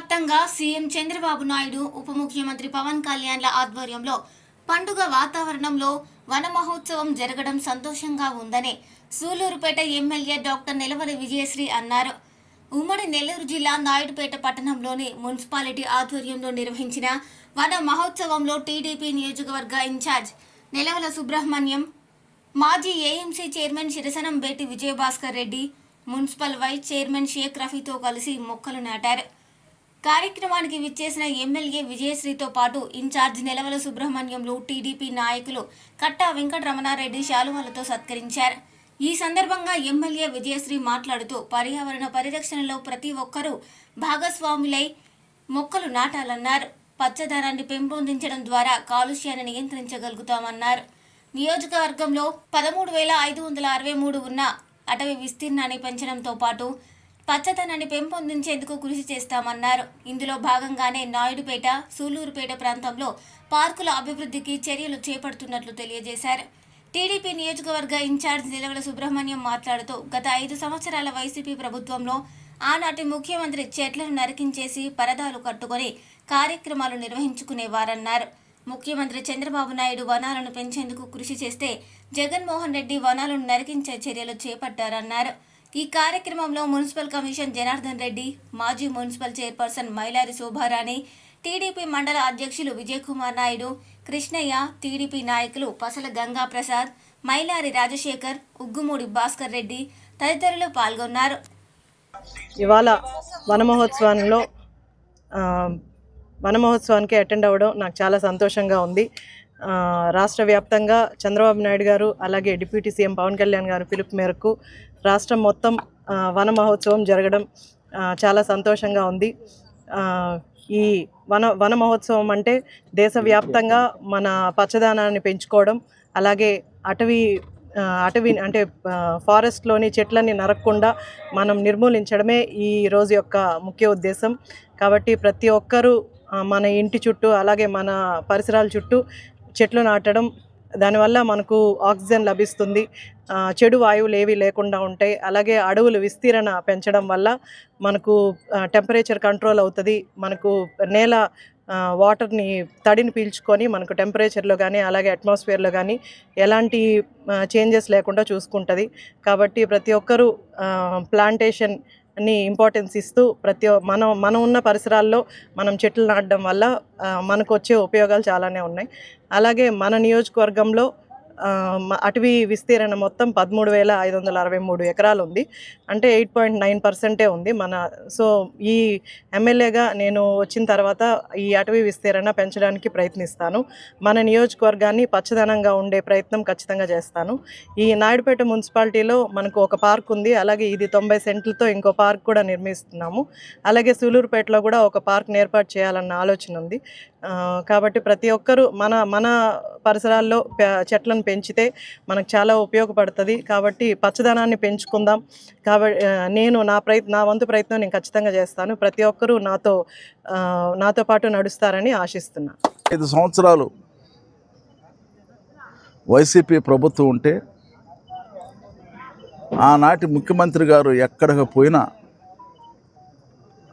వ్యాప్తంగా సీఎం చంద్రబాబు నాయుడు ఉప ముఖ్యమంత్రి పవన్ కళ్యాణ్ల ఆధ్వర్యంలో పండుగ వాతావరణంలో వన మహోత్సవం జరగడం సంతోషంగా ఉందని సూలూరుపేట ఎమ్మెల్యే డాక్టర్ నిలవలి విజయశ్రీ అన్నారు. ఉమ్మడి నెల్లూరు జిల్లా నాయుడుపేట పట్టణంలోని మున్సిపాలిటీ ఆధ్వర్యంలో నిర్వహించిన వన మహోత్సవంలో టీడీపీ నియోజకవర్గ ఇన్ఛార్జ్ నిలవల సుబ్రహ్మణ్యం మాజీ AMC chairman Sirasanam Beti Vijayabhaskar Reddy municipal vice chairman Shaik రఫీతో కలిసి మొక్కలు నాటారు. కార్యక్రమానికి విచ్చేసిన ఎమ్మెల్యే విజయశ్రీతో పాటు ఇన్ఛార్జ్ నిలవల సుబ్రహ్మణ్యంలో టీడీపీ నాయకులు కట్టా వెంకటరమణారెడ్డి శాలువాలతో సత్కరించారు. ఈ సందర్భంగా ఎమ్మెల్యే విజయశ్రీ మాట్లాడుతూ పర్యావరణ పరిరక్షణలో ప్రతి ఒక్కరూ భాగస్వాములై మొక్కలు నాటాలన్నారు. పచ్చదనాన్ని పెంపొందించడం ద్వారా కాలుష్యాన్ని నియంత్రించగలుగుతామన్నారు. నియోజకవర్గంలో పదమూడు వేల ఐదు వందల అరవై మూడు ఉన్న అటవీ విస్తీర్ణాన్ని పెంచడంతో పాటు పచ్చదనాన్ని పెంపొందించేందుకు కృషి చేస్తామన్నారు. ఇందులో భాగంగానే నాయుడుపేట సూలూరుపేట ప్రాంతంలో పార్కుల అభివృద్ధికి చర్యలు చేపడుతున్నట్లు తెలియజేశారు. టీడీపీ నియోజకవర్గ ఇన్ఛార్జ్ నిలవల సుబ్రహ్మణ్యం మాట్లాడుతూ గత ఐదు సంవత్సరాల వైసీపీ ప్రభుత్వంలో ఆనాటి ముఖ్యమంత్రి చెట్లను నరికించేసి పరదాలు కట్టుకొని కార్యక్రమాలు నిర్వహించుకునేవారన్నారు. ముఖ్యమంత్రి చంద్రబాబు నాయుడు వనాలను పెంచేందుకు కృషి చేస్తే జగన్మోహన్ రెడ్డి వనాలను నరికించే చర్యలు చేపట్టారన్నారు. ఈ కార్యక్రమంలో మున్సిపల్ కమిషన్ జనార్దన్ రెడ్డి మాజీ municipal chairperson Mylari Shobharani TDP mandal అధ్యక్షులు విజయకుమార్ నాయుడు కృష్ణయ్య టీడీపీ నాయకులు పసల గంగా ప్రసాద్ మైలారి రాజశేఖర్ ఉగ్గుమూడి భాస్కర్ రెడ్డి తదితరులు పాల్గొన్నారు. ఇవాళ వనమహోత్సవంలో వనమహోత్సవానికి అటెండ్ అవ్వడం నాకు చాలా సంతోషంగా ఉంది. రాష్ట్ర వ్యాప్తంగా చంద్రబాబు నాయుడు గారు అలాగే డిప్యూటీ సీఎం పవన్ కళ్యాణ్ గారు పిలుపు మేరకు రాష్ట్రం మొత్తం వన మహోత్సవం జరగడం చాలా సంతోషంగా ఉంది. ఈ వన వన మహోత్సవం అంటే దేశవ్యాప్తంగా మన పచ్చదనాన్ని పెంచుకోవడం అలాగే అటవీ అటవీ అంటే ఫారెస్ట్లోని చెట్లని నరకకుండా మనం నిర్మూలించడమే ఈ రోజు యొక్క ముఖ్య ఉద్దేశం. కాబట్టి ప్రతి ఒక్కరూ మన ఇంటి చుట్టూ అలాగే మన పరిసరాల చుట్టూ చెట్లు నాటడం దానివల్ల మనకు ఆక్సిజన్ లభిస్తుంది. చెడు వాయువులు ఏవి లేకుండా ఉంటాయి. అలాగే అడవులు విస్తీరణ పెంచడం వల్ల మనకు టెంపరేచర్ కంట్రోల్ అవుతుంది. మనకు నేల వాటర్ని తడిని పీల్చుకొని మనకు టెంపరేచర్లో కానీ అలాగే అట్మాస్ఫియర్లో కానీ ఎలాంటి చేంజెస్ లేకుండా చూసుకుంటుంది. కాబట్టి ప్రతి ఒక్కరూ ప్లాంటేషన్ని ఇంపార్టెన్స్ ఇస్తూ ప్రతి మనం మనం ఉన్న పరిసరాల్లో మనం చెట్లు నాటడం వల్ల మనకు వచ్చే ఉపయోగాలు చాలానే ఉన్నాయి. అలాగే మన నియోజకవర్గంలో అటవీ విస్తీరణ మొత్తం పదమూడు వేల ఐదు వందల అరవై మూడు ఎకరాలు ఉంది అంటే ఎయిట్ పాయింట్ నైన్ పర్సెంటే ఉంది మన సో ఈ ఎమ్మెల్యేగా నేను వచ్చిన తర్వాత ఈ అటవీ విస్తీరణ పెంచడానికి ప్రయత్నిస్తాను. మన నియోజకవర్గాన్ని పచ్చదనంగా ఉండే ప్రయత్నం ఖచ్చితంగా చేస్తాను. ఈ నాయుడుపేట మున్సిపాలిటీలో మనకు ఒక పార్క్ ఉంది. అలాగే ఇది తొంభై సెంట్లతో ఇంకో పార్క్ కూడా నిర్మిస్తున్నాము. అలాగే సూలూరుపేటలో కూడా ఒక పార్క్ ఏర్పాటు చేయాలన్న ఆలోచన ఉంది. కాబట్టి ప్రతి ఒక్కరూ మన మన పరిసరాల్లో చెట్లను పెంచితే మనకు చాలా ఉపయోగపడుతుంది. కాబట్టి పచ్చదనాన్ని పెంచుకుందాం. కాబట్టి నేను నా ప్రయత్ నా వంతు ప్రయత్నం నేను ఖచ్చితంగా చేస్తాను. ప్రతి ఒక్కరూ నాతో నాతో పాటు నడుస్తారని ఆశిస్తున్నాను ఐదు సంవత్సరాలు వైసీపీ ప్రభుత్వం ఉంటే ఆనాటి ముఖ్యమంత్రి గారు ఎక్కడికి పోయినా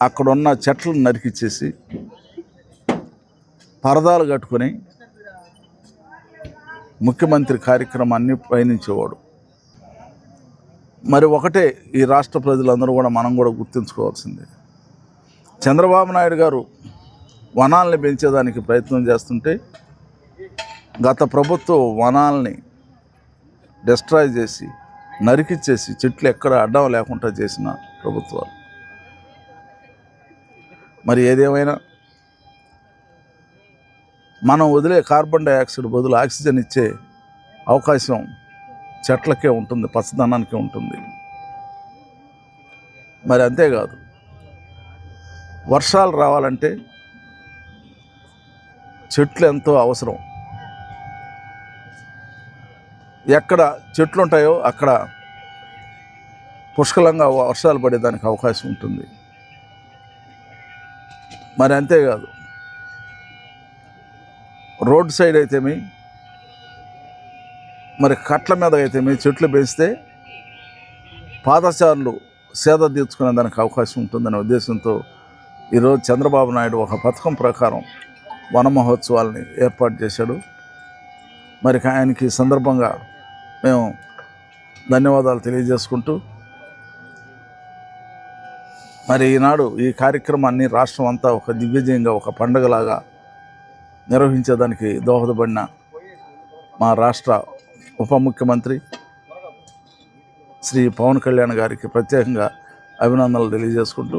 అక్కడున్న చెట్లను నరికిచ్చేసి పరదాలు కట్టుకొని ముఖ్యమంత్రి కార్యక్రమాన్ని పయనించేవాడు. మరి ఒకటే ఈ రాష్ట్ర ప్రజలందరూ కూడా మనం కూడా గుర్తుంచుకోవాల్సిందే. చంద్రబాబు నాయుడు గారు వనాల్ని పెంచేదానికి ప్రయత్నం చేస్తుంటే గత ప్రభుత్వం వనాల్ని డిస్ట్రాయ్ చేసి నరికిచ్చేసి చెట్లు ఎక్కడ అడ్డం లేకుండా చేసిన ప్రభుత్వాలు. మరి ఏదేమైనా మనం వదిలే కార్బన్ డైఆక్సైడ్ బదులు ఆక్సిజన్ ఇచ్చే అవకాశం చెట్లకే ఉంటుంది పచ్చదనానికే ఉంటుంది. మరి అంతేకాదు వర్షాలు రావాలంటే చెట్లు ఎంతో అవసరం. ఎక్కడ చెట్లు ఉంటాయో అక్కడ పుష్కలంగా వర్షాలు పడేదానికి అవకాశం ఉంటుంది. మరి అంతేకాదు రోడ్ సైడ్ అయితేమి మరి కట్ల మీద అయితేమి చెట్లు పెంచితే పాదచారులు సేద తీర్చుకునే దానికి అవకాశం ఉంటుందనే ఉద్దేశంతో ఈరోజు చంద్రబాబు నాయుడు ఒక పథకం ప్రకారం వన మహోత్సవాల్ని ఏర్పాటు చేశాడు. మరి ఆయనకి సందర్భంగా మేము ధన్యవాదాలు తెలియజేసుకుంటూ మరి ఈనాడు ఈ కార్యక్రమాన్ని రాష్ట్రం అంతా ఒక దిగ్విజయంగా ఒక పండగలాగా నిర్వహించేదానికి దోహదపడిన మా రాష్ట్ర ఉప ముఖ్యమంత్రి శ్రీ పవన్ కళ్యాణ్ గారికి ప్రత్యేకంగా అభినందనలు తెలియజేసుకుంటూ